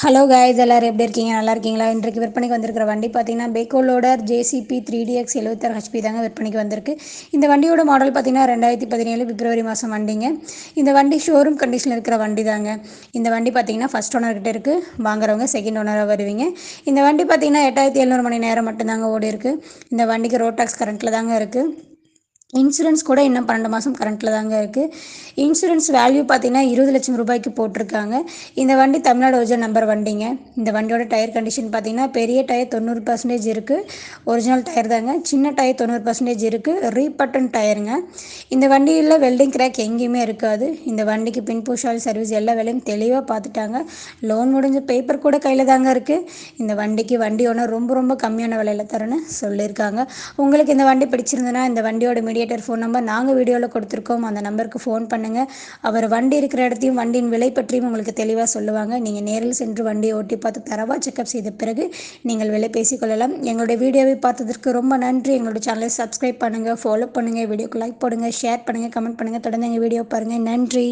Hello guys எல்லோரும் எப்படி இருக்கீங்க? நல்லா இருக்கீங்களா? இன்றைக்கு விற்பனைக்கு வந்திருக்கிற வண்டி பார்த்தீங்கன்னா backhoe loader JCB three DX எழுபத்தாறு ஹெச்பி தாங்க விற்பனைக்கு வந்திருக்கு. இந்த வண்டியோட மாடல் பார்த்தீங்கன்னா ரெண்டாயிரத்தி பதினேழு பிப்ரவரி மாதம் வண்டிங்க. இந்த வண்டி ஷோரூம் கண்டிஷனில் இருக்கிற வண்டி தாங்க இந்த வண்டி பார்த்தீங்கன்னா ஃபஸ்ட் ஓனர்கிட்ட இருக்குது வாங்குறவங்க செகண்ட் ஓனராக வருவீங்க. இந்த வண்டி பார்த்தீங்கன்னா எட்டாயிரத்தி எழுநூறு மணி நேரம் மட்டும்தாங்க ஓடி இருக்குது இந்த வண்டிக்கு ரோட் டாக்ஸ் கரண்ட்டில் தாங்க இருக்குது இன்சூரன்ஸ் கூட இன்னும் பன்னெண்டு மாதம் கரண்ட்டில் தாங்க இருக்குது இன்சூரன்ஸ் வேல்யூ பார்த்தீங்கன்னா இருபது லட்சம் ரூபாய்க்கு போட்டிருக்காங்க. இந்த வண்டி தமிழ்நாடு ஒரிஜினல் நம்பர் வண்டிங்க. இந்த வண்டியோட டயர் கண்டிஷன் பார்த்தீங்கன்னா பெரிய டயர் தொண்ணூறு பர்சன்டேஜ் இருக்குது ஒரிஜினல் டயர் தாங்க. சின்ன டயர் தொண்ணூறு பர்சன்டேஜ் இருக்குது ரீபட்டன் டயருங்க. இந்த வண்டியில் வெல்டிங் கிராக் எங்கேயுமே இருக்காது. இந்த வண்டிக்கு பின்புஷால் சர்வீஸ் எல்லா வேலையும் தெளிவாக பார்த்துட்டாங்க லோன் முடிஞ்ச பேப்பர் கூட கையில் தாங்க இருக்குது இந்த வண்டிக்கு வண்டி ஒன்று ரொம்ப ரொம்ப கம்மியான விலையில் தரேன்னு சொல்லியிருக்காங்க. உங்களுக்கு இந்த வண்டி பிடிச்சிருந்ததுன்னா இந்த வண்டியோட மீடியேட்டர் ஃபோன் நம்பர் நாங்கள் வீடியோவில் கொடுத்துருக்கோம். அந்த நம்பருக்கு ஃபோன் பண்ணுங்கள் அவர் வண்டி இருக்கிற இடத்தையும் வண்டியின் விலை பற்றியும் உங்களுக்கு தெளிவாக சொல்லுவாங்க. நீங்கள் நேரில் சென்று வண்டியை ஓட்டி பார்த்து தரவாக செக்அப் செய்த பிறகு நீங்கள் விலை பேசிக்கொள்ளலாம் எங்களுடைய வீடியோவை பார்த்ததற்கு ரொம்ப நன்றி. எங்களுடைய சேனலை சப்ஸ்கிரைப் பண்ணுங்கள் ஃபாலோ பண்ணுங்கள் வீடியோக்கு லைக் போடுங்கள் ஷேர் பண்ணுங்கள் கமெண்ட் பண்ணுங்கள் தொடர்ந்து எங்கள் வீடியோ பாருங்கள் நன்றி.